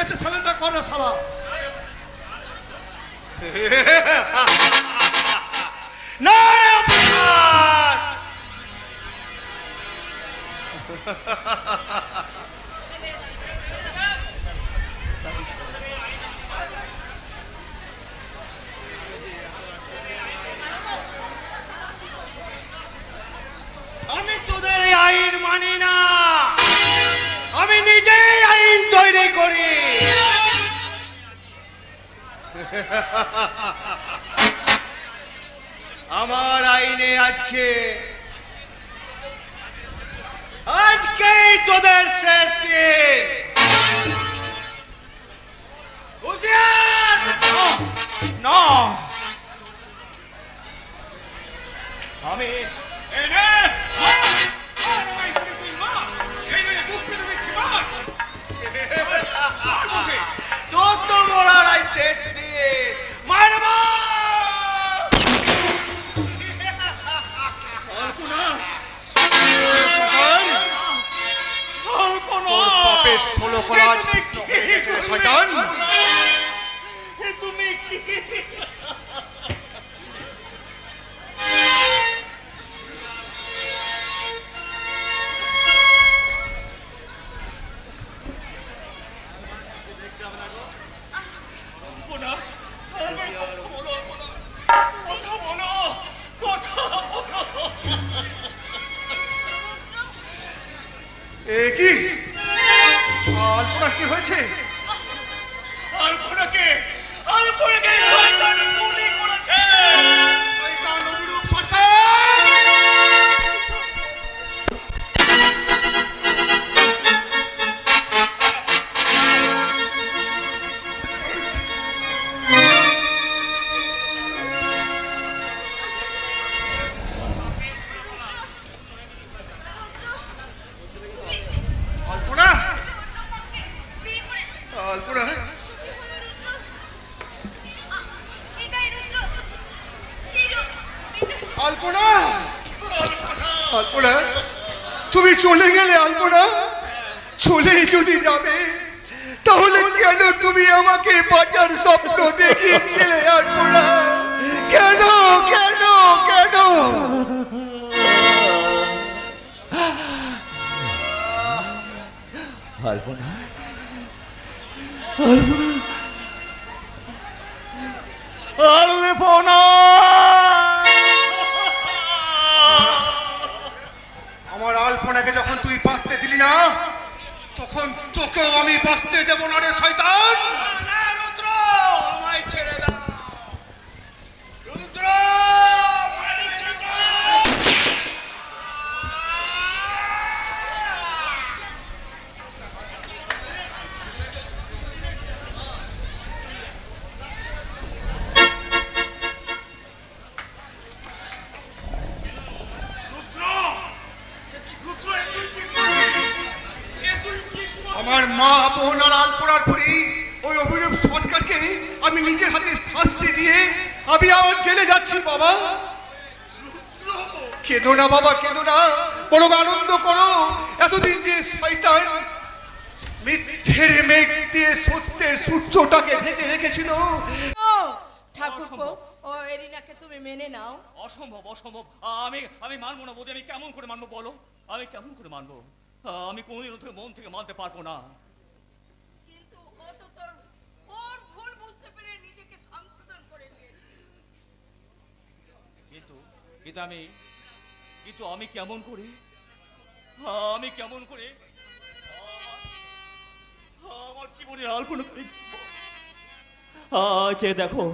গেছে ছেলেটা করে অফিসার আমি তোদের এই আইন মানি না। আমার আইনে আজকে আজকেই তোদের শেষ দিন। আমি আলপনা চলেই যদি যাবে তাহলে কেন তুমি আমাকে বাঁচার স্বপ্ন দেখিয়েছিলে কেন কেন কেন? আলপনা আলপনা আমার আলপনাকে যখন তুই বাঁচতে দিলি না, তখন তোকেও আমি বাঁচতে দেবো না রে শয়তান। রুদ্র, আমায় ছেড়ে দাও। রুদ্র! আমি আমার জেলে যাচ্ছি বাবা। কেঁদো না বাবা কেঁদো না? বড় আনন্দ করো। এতদিন যে শয়তান মিথ্যের মেঘ দিয়ে সত্যের সূর্যটাকে ঢেকে রেখেছিল। ঠাকুরপো ও এরিনাকে তুমি মেনে নাও। অসম্ভব অসম্ভব। আমি আমি মানবো না বৌদি আমি কেমন করে মানবো বলো? আমি কেমন করে মানবো? আমি কোনোদিন ওর মন থেকে মানতে পারব না কিন্তু ও তো তোর ওর ভুল বুঝতে পেরে নিজেকে সংশোধন করে নিয়েছে কিন্তু কিন্তু আমি কেমন করে? আমি কেমন করে? আমার করে দেখো,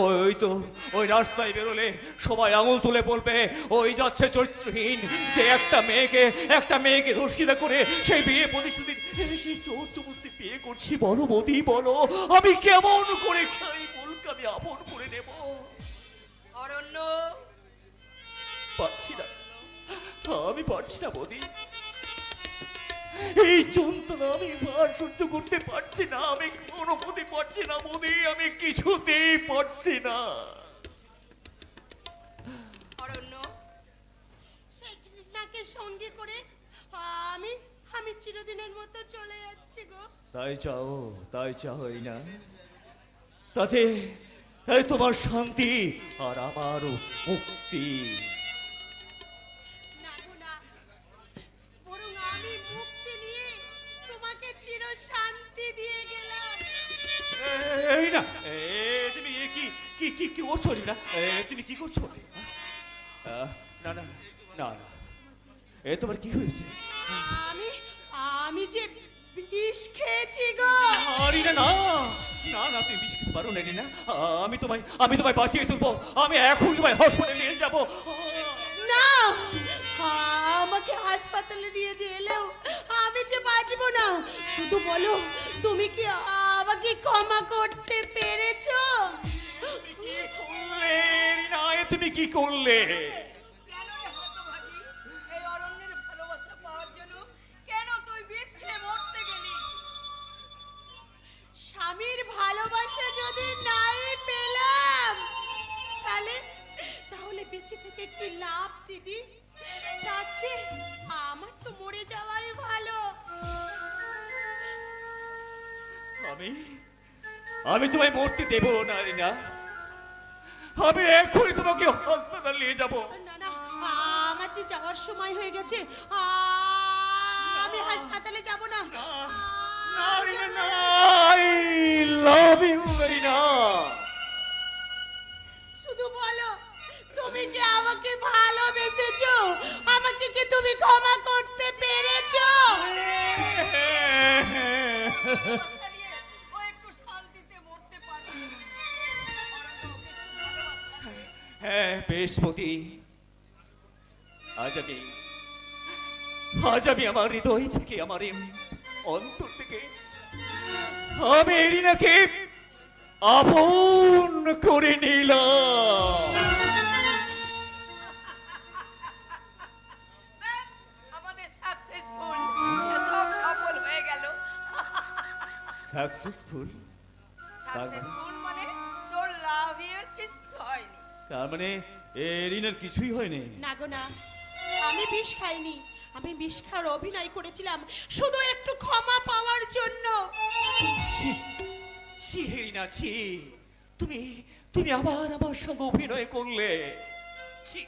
ওই তো, ওই রাস্তায় বেরোলে সবাই আঙুল তুলে বলবে, ওই যাচ্ছে চরিত্রহীন, যে একটা মেয়েকে একটা মেয়েকে রসিদা করে সেই বিয়ে প্রতিশ্রুতি সেই বিয়ে করছি। বলো বৌদি, বলো, আমি কেমন করে খাই বলকে, আমি আপন করে নেব। অরণ্য আমি পারছি না বৌদি। এই যন্ত্রণা আমি আর সহ্য করতে পারছি না আমি কোনো পথে পারছি না বৌদি আমি কিছুতেই পারছি না। অরণ্য সেই কৃষ্ণাকে সঙ্গে করে আমি আমি চিরদিনের মতো চলে যাচ্ছি গো। তাই চাও তাই চাও এই না। তাতে এই তোমার শান্তি আর আমারও মুক্তি। করছ না? তুমি কি করছ? না না না না। এ তোমার কি হয়েছে? আমি আমি যে বিষ খেয়েছি গো। আরে না না না তুমি বিষ খেতে পারো না রে না। আমি তোমায় আমি তোমায় বাঁচিয়ে তুলবো। আমি এখন তোমায় হসপিটালে নিয়ে যাব। না আমাকে হাসপাতালে নিয়ে যে এলেও আমি যে বাঁচবো না। শুধু বলো তুমি কি আমাকে ক্ষমা করতে পেরেছ? কি করলে? রিনা তুমি কি করলে? কেন রে হতভাগী? এই অরণ্যের ভালোবাসা পাওয়ার জন্য কেন তুই বিষ খেয়ে মরতে গেলি? স্বামীর ভালোবাসা যদি নাই পেলাম তাহলে তাহলে বেঁচে থেকে কি লাভ দিদি? তার চেয়ে আমার তো মরে যাওয়াই ভালো। আমি আমি তোমায় মরতে দেবো না রিনা। আমি এখনই তোমাকে হাসপাতাল নিয়ে যাব। না না আমার যে যাওয়ার সময় হয়ে গেছে আমি হাসপাতালে যাব না। আই লাভ ইউ রিনা শুধু বলো তুমি কি আমাকে ভালোবেসেছো? আমাকে কি তুমি ক্ষমা করতে পেরেছ? হ্যাঁ মতি আজ আমি আজ আমি আমার হৃদয় থেকে আমার অন্তর থেকে আমি এরিনাকে আপন করে নিলাম। সাকসেসফুল সাকসেসফুল তার মানে এরিনার কিছুই হয়নি। না গো না আমি বিষ খাইনি। আমি বিষ খাওয়ার অভিনয় করেছিলাম শুধু একটু ক্ষমা পাওয়ার জন্য। ছি হেরিনা ছি। তুমি তুমি আবার আমার সঙ্গে অভিনয় করলে। ছি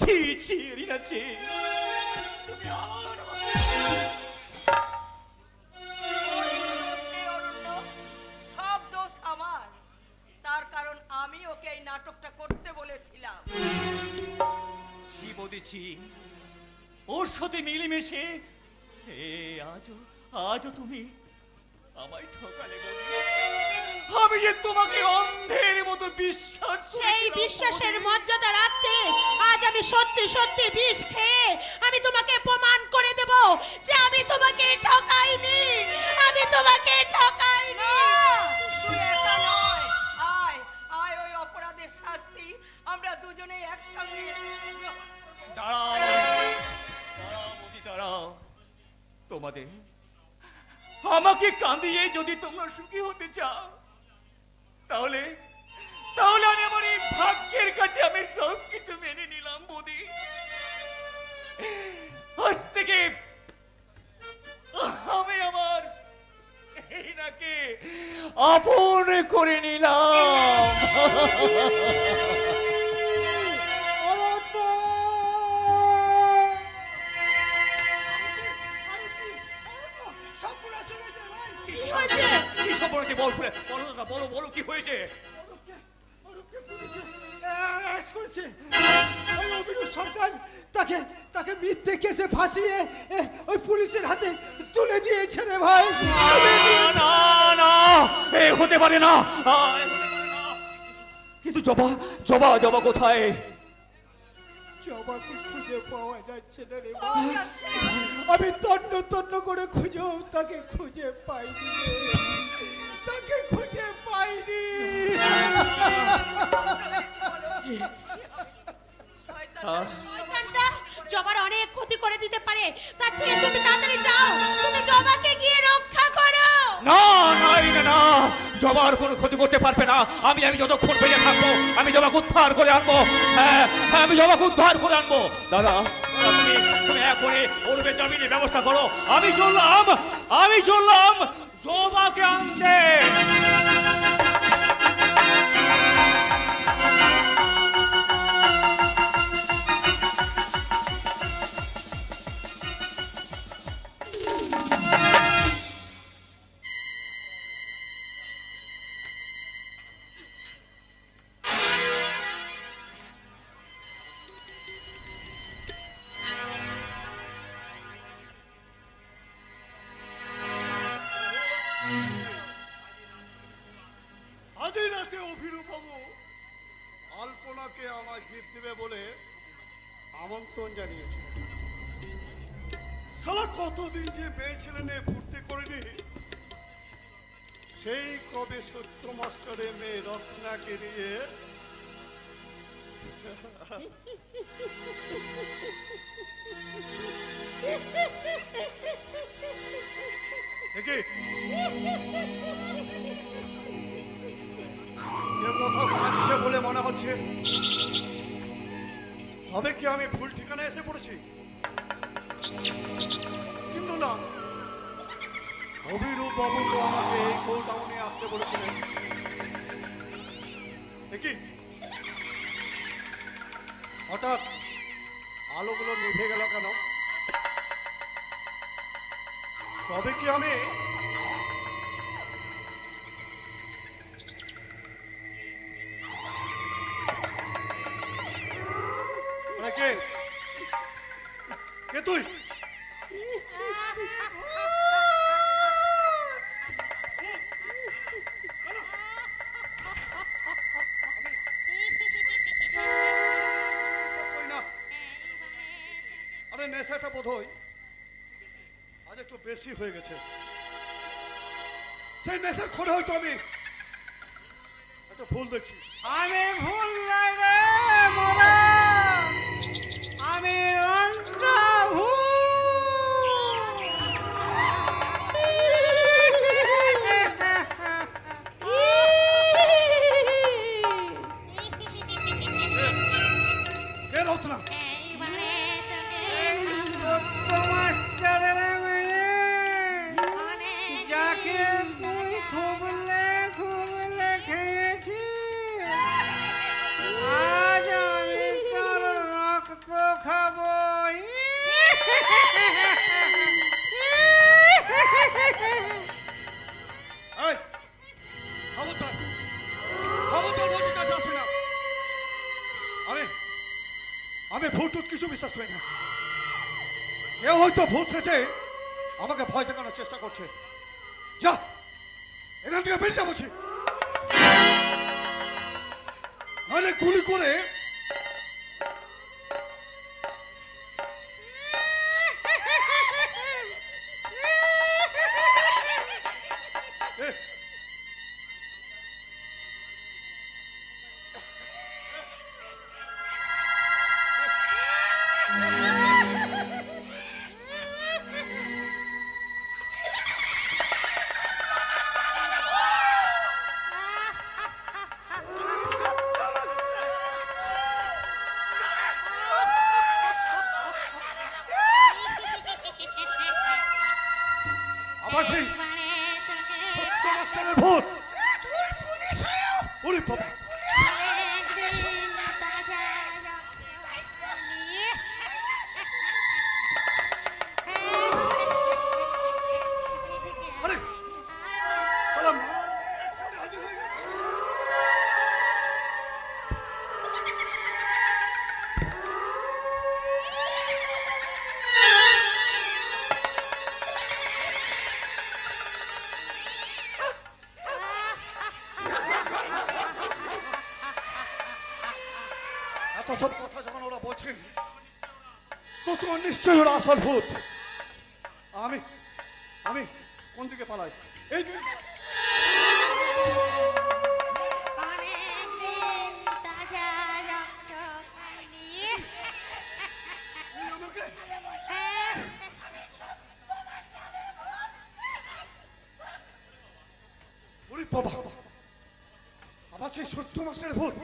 ছি ছি হেরিনা ছি। তুমি বলেছি ওর সাথে মিলেমিশে। এ আজও আজও তুমি আমায় ঠকালে আমি যে তোমাকে অন্ধের মতো বিশ্বাস সেই বিশ্বাসের মর্যাদা রাখতে আজ আমি সত্যি সত্যি বিষ খেয়ে তোমাদের আমাকে কাঁদিয়ে যদি তোমরা সুখী হতে চাও, তাহলে তাহলে আমি আমার এই ভাগ্যের কাছে আমি সব কিছু মেনে নিলাম, বৌদি। আজ থেকে আমি আমার এই নাকে আপন করে নিলাম। কি সব বলেছে বল খুলে। বলো দাদা বলো বলো কি হয়েছে? অরূপকে পুলিশে অ্যারেস্ট করেছে সরকার তাকে তাকে মিথ্যে কেসে ফাঁসিয়ে ওই পুলিশের হাতে তুলে দিয়েছে রে ভাই। না না এ হতে পারে না। আ, এ হতে পারে না। কিন্তু জবা জবা জবা কোথায়? জবাকে আমি তন্ন তন্ন করে খুঁজেও তাকে খুঁজে পাইনি। তাকে খুঁজে পাইনি। জবার অনেক ক্ষতি করে দিতে পারে। তার চেয়ে তুমি তাড়াতাড়ি যাও। তুমি জবাকে গিয়ে রক্ষা করো। না না না, জবার কোনো ক্ষতি করতে পারবে না। আমি আমি যতক্ষণ বেঁচে থাকব আমি জবাকে উদ্ধার করে আনব। হ্যাঁ হ্যাঁ আমি জবাকে উদ্ধার করে আনব। দাদা দাদা, তুমি তুমি এক করে ওর ব্যবস্থা করো। আমি চললাম আমি চললাম জমাকে আনতে। গিফট দেবে বলে আমন্ত্রণ জানিয়েছে। সালা কতদিন যে মেয়ে ছেলে নিয়ে ফুর্তি করিনি? সেই কবে সত্য মাস্টারের মেয়ে রত্নাকে নিয়ে কোথাও কাঁদছে বলে মনে হচ্ছে। তবে কি আমি ভুল ঠিকানায় এসে পড়েছি। কিন্তু না। অভিরূপ বাবু তো আমাকে এই গোডাউনে আসতে বলেছিলেন। দেখি। হঠাৎ আলোগুলো নিভে গেল কেন? তবে কি আমি নেশাটা আজ একটু বেশি হয়ে গেছে। সেই নেশার খোঁড়ে হয়তো আমি একটা ভুল দেখছি। আমি ভুল রে মোরা। হয়তো ভুল থেকে আমাকে ভয় দেখানোর চেষ্টা করছে। যা, এখান থেকে বেরিয়ে যাবছি নাহলে গুলি করে আসল ভূত। আমি আমি কোন দিকে পালাই? এই বাবা। আবার সেই সত্য মাসের ভূত।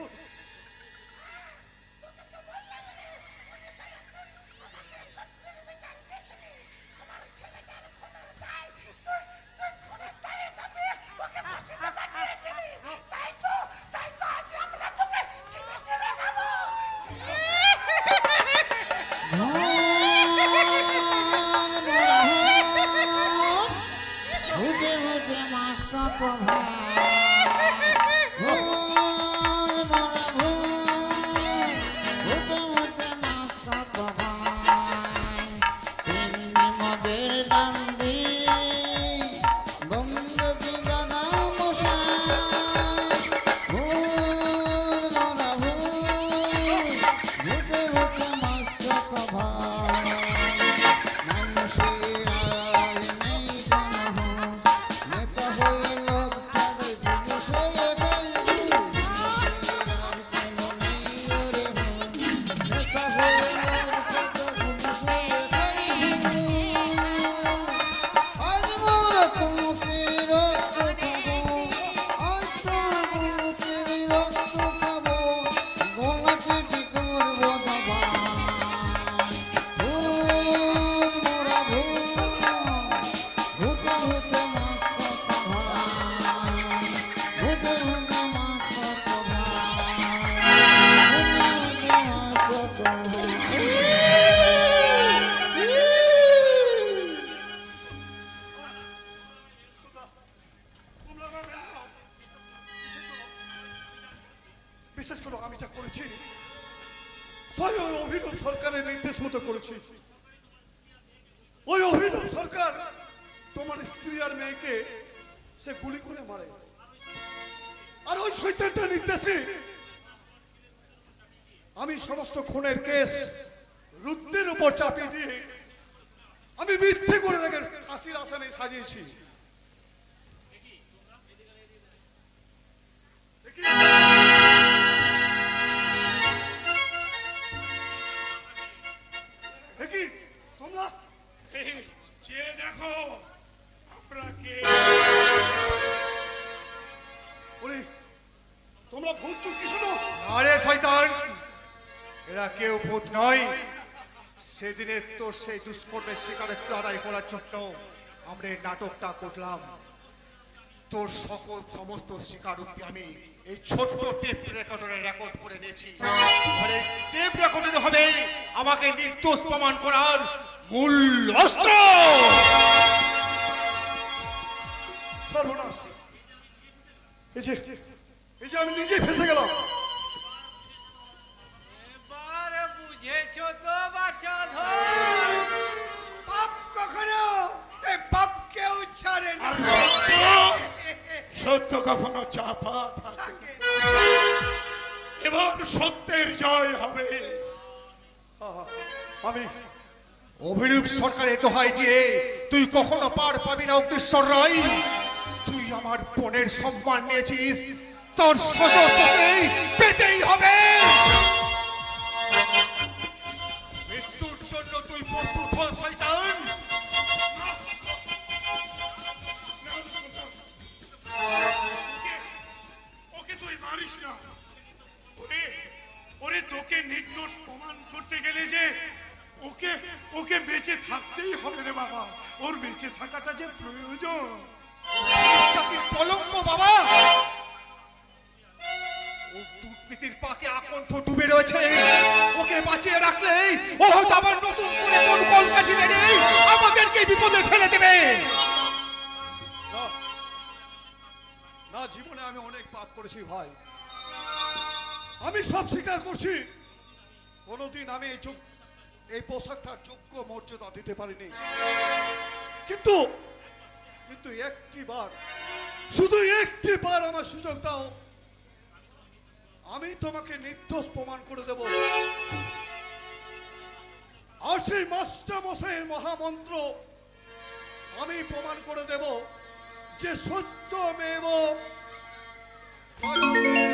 সরকারের মতো করেছি, ওই অভিনব সরকার, তোমার স্ত্রী আর মেয়েকে সে গুলি করে মারে। আর ওই শৈতানটা নির্দেশে আমি সমস্ত খুনের কেস রুদ্রের উপর চাপিয়ে দিয়ে আমি মিথ্যে করে দেখে ফাঁসির আসামে সাজিয়েছি। এ এরা কেউ ভূত নয়। সেদিনে তোর সেই দুষ্কর্মের শিকারত্ব আদায় করার জন্য আমরা এই নাটকটা করলাম। তোর সকল সমস্ত স্বীকারোক্তি আমি এই ছোট্ট টেপ রেকর্ডারে রেকর্ড করে নিয়েছি। টেপ রেকর্ডারে হবে আমাকে নির্দোষ প্রমাণ করার মূল অস্ত্র। সর্বনাশ। এই যে এই যে আমি নিজেই ফেসে গেলাম। এবার বুঝেছ তো বাচ্চা পাপ কখনো এই পাপ কেউ ছাড়ে না। সত্য কখনো চাপা থাকে। এবার সত্যের জয় হবে। আমি অভিরূপ সরকারের দোহাই দিয়ে তুই কখনো পার পাবি না অগ্নিশ্বর রায়। তুই আমার বোনের সম্মান নিয়েছিস, তোর তোকেই পেতেই হবে। গেলে যে ওকে ওকে বেঁচে থাকতেই হবে রে বাবা। ওর বেঁচে থাকাটা যে প্রয়োজন। কলঙ্ক বাবা। ও দুর্নীতির পাকে আকণ্ঠ ডুবে রয়েছে। ওকে বাঁচিয়ে রাখলেই ও হয়তো আবার নতুন করে কোন কলকাঠি মেরে আমাদেরকে বিপদে ফেলে দেবে। না না জীবনে আমি অনেক পাপ করেছি ভাই। আমি সব স্বীকার করছি। কোনোদিন আমি এই যোগ এই পোশাকটার যোগ্য মর্যাদা দিতে পারিনি। কিন্তু কিন্তু একটি বার শুধু একটি বার আমার সুযোগ দাও। আমি তোমাকে নির্দোষ প্রমাণ করে দেব। আর সেই মাস্টার মশাইয়ের মহামন্ত্র আমি প্রমাণ করে দেব যে সত্যমেব। আমাকে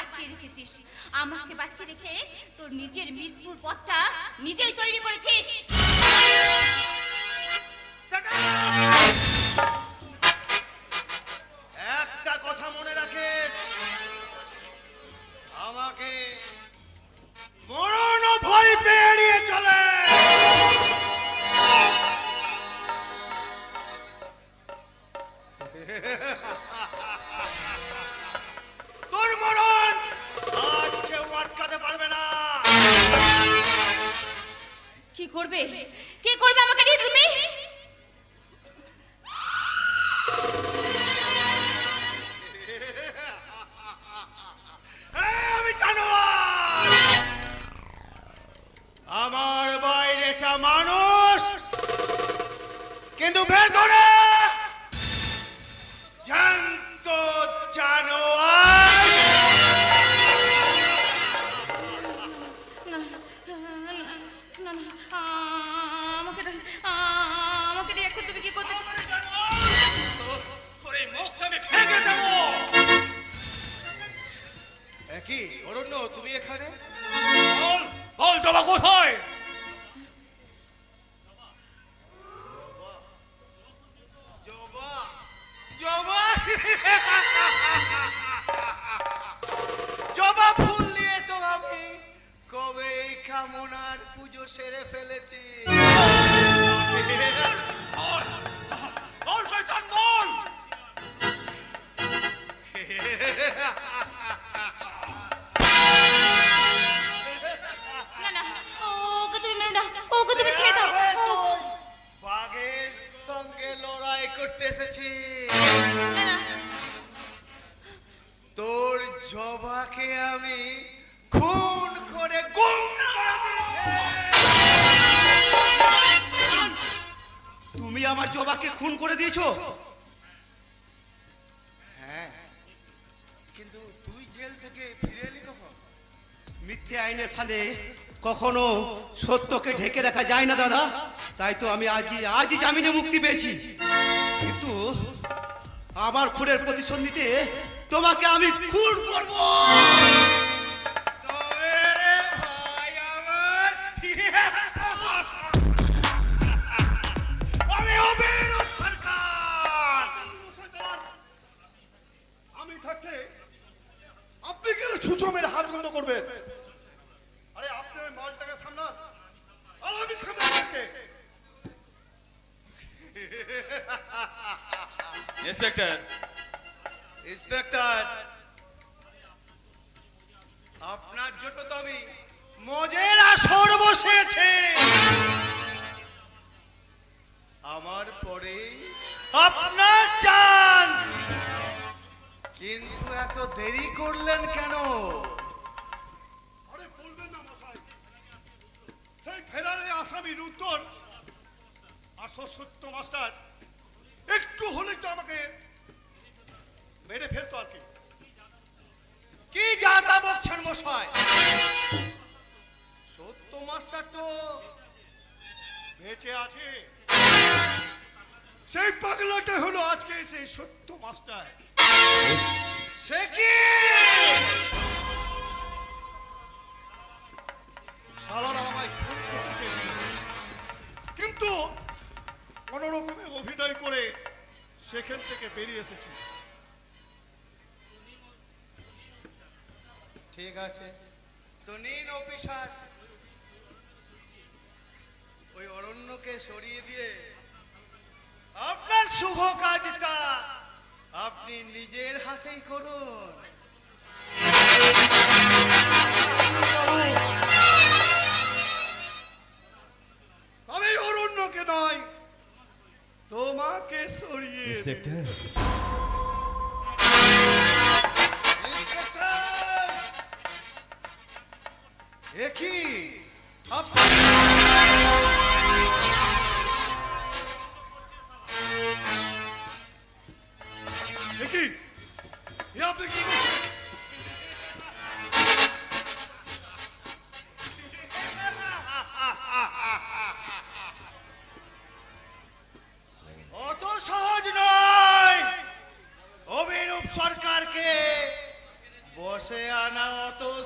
বাঁচিয়ে রেখেছিস। আমাকে বাঁচিয়ে রেখে তোর নিজের মৃত্যুর পথটা নিজেই তৈরি করেছিস। আমার কখনো সত্যকে ঢেকে রাখা যায় না, দাদা। তাই তো আমি আজই আজই জামিনে মুক্তি পেয়েছি। কিন্তু আমার খুনের প্রতিশোধ নিতে তোমাকে আমি খুন করব। উত্তর। আসো সত্য মাস্টার। একটু হলেই তো আমাকে মেরে ফেলতো আর কি। কি যা তা বলছেন মশাই? সত্য মাস্টার তো বেঁচে আছে। সেই পাগলাটা হলো আজকে সেই সত্য মাস্টার। সে কি? সালারা আমায় খুব। কিন্তু কোন রকমে অভিনয় করে সেখান থেকে বেরিয়ে এসেছি। ঠিক আছে। তো নিন অফিসার, ওই অরণ্যকে সরিয়ে দিয়ে আপনার শুভ কাজটা আপনি নিজের হাতেই করুন। সরিয়ে দেব। এ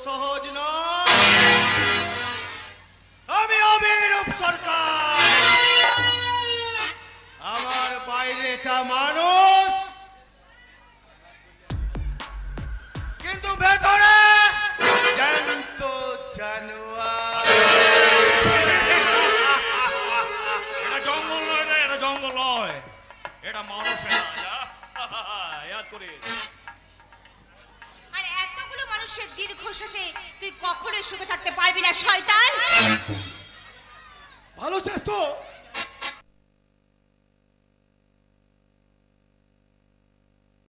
সহ